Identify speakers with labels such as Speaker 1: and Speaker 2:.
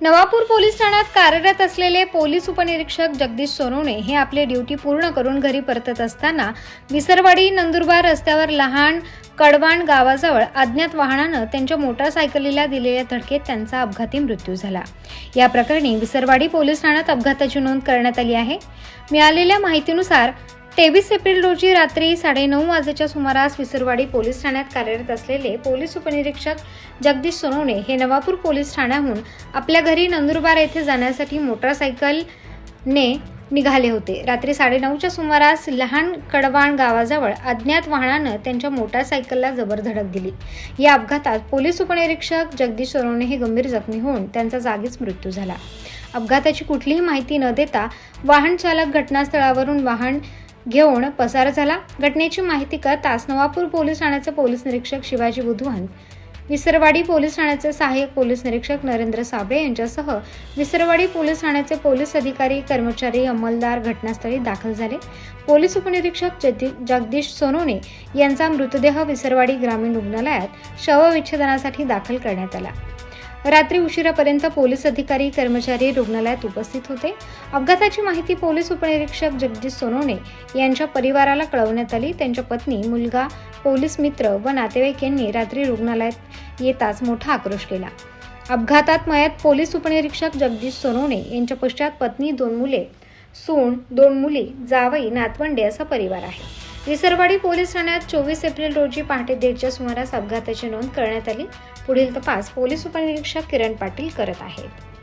Speaker 1: Navapur police ठाण्यात कार्यरत असलेले पोलीस उपनिरीक्षक जगदीश सोनवणे हे आपली ड्युटी पूर्ण करून घरी परतत असताना विसरवाडी नंदुरबार रस्त्यावर लहान कडवाण गावाजवळ अज्ञात वाहनानं त्यांच्या मोटारसायकलीला दिलेल्या धडकेत त्यांचा अपघाती मृत्यू झाला. या प्रकरणी विसरवाडी पोलीस ठाण्यात अपघाताची नोंद करण्यात आली आहे. मिळालेल्या माहितीनुसार तेवीस एप्रिल रोजी रात्री साडेनऊ वाजेच्या सुमारास विसरवाडी पोलीस ठाण्यात कार्यरत असलेले पोलीस उपनिरीक्षक जगदीश सोनवणे हे नवापूर पोलीस ठाण्याहून आपल्या घरी नंदुरबार येथे जाण्यासाठी मोटारसायकलने निघाले होते. रात्री साडेनऊच्या सुमारास लहान कडवाण गावाजवळ अज्ञात वाहनानं त्यांच्या मोटारसायकलला जबर धडक दिली. या अपघातात पोलीस उपनिरीक्षक जगदीश सोनवणे हे गंभीर जखमी होऊन त्यांचा जागीच मृत्यू झाला. अपघाताची कुठलीही माहिती न देता वाहन चालक घटनास्थळावरून वाहन घेऊन पसार झाला. घटनेची माहिती कळताच नवापूर पोलीस ठाण्याचे पोलीस निरीक्षक शिवाजी बुधवान विसरवाडी पोलीस ठाण्याचे सहाय्यक पोलीस निरीक्षक नरेंद्र साबळे यांच्यासह विसरवाडी पोलीस ठाण्याचे पोलीस अधिकारी कर्मचारी अंमलदार घटनास्थळी दाखल झाले. पोलीस उपनिरीक्षक जगदीश सोनोने यांचा मृतदेह विसरवाडी ग्रामीण रुग्णालयात शवविच्छेदनासाठी दाखल करण्यात आला. रात्री उशिरापर्यंत पोलीस अधिकारी कर्मचारी रुग्णालयात उपस्थित होते. अपघाताची माहिती पोलीस उपनिरीक्षक जगदीश सोनवणे यांच्या परिवाराला कळवण्यात आली. त्यांच्या पत्नी मुलगा पोलीस मित्र व नातेवाईक यांनी रात्री रुग्णालयात येताच मोठा आक्रोश केला. अपघातात मयात पोलीस उपनिरीक्षक जगदीश सोनवणे यांच्या पश्चात पत्नी दोन मुले सून दोन मुली जावई नातवंडे असा परिवार आहे. विसरवाडी पोलीस ठाण्यात चोवीस एप्रिल रोजी पहाटे दीडच्या सुमारास अपघाताची नोंद करण्यात आली. पुढील तपास पोलीस उपनिरीक्षक किरण पाटील करत आहेत.